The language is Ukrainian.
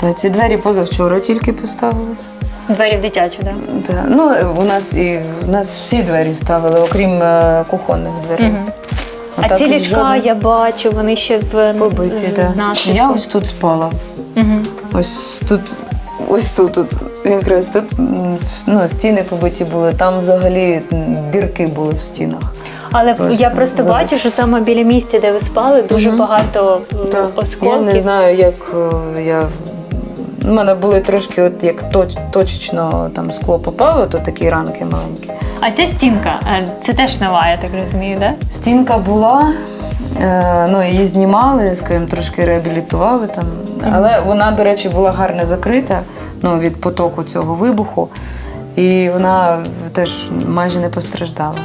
Та ці двері позавчора тільки поставили. Двері в дитячу, так? Та, ну, у нас і у нас всі двері ставили, окрім е, кухонних дверей. Мгм. А так ці ліжка, жодних я бачу, вони ще в побиті. з Да. наслідку. Я ось тут спала. Мгм. Ось тут, ось тут, тут якраз тут м, ну, стіни побиті були, там взагалі м, дірки були в стінах. Але Просто я просто вибух. бачу, що саме біля місця, де ви спали, дуже Мгм. багато е, Так, осколків. Я не знаю, як е, я. У мене були трошки, от як точечно там скло попало, то такі ранки маленькі. А ця стінка, е, це теж нова, я так розумію, так? Стінка була, е, ну її знімали, скажімо, трошки реабілітували там. Але вона, до речі, була гарно закрита ну, від потоку цього вибуху, і вона теж майже не постраждала.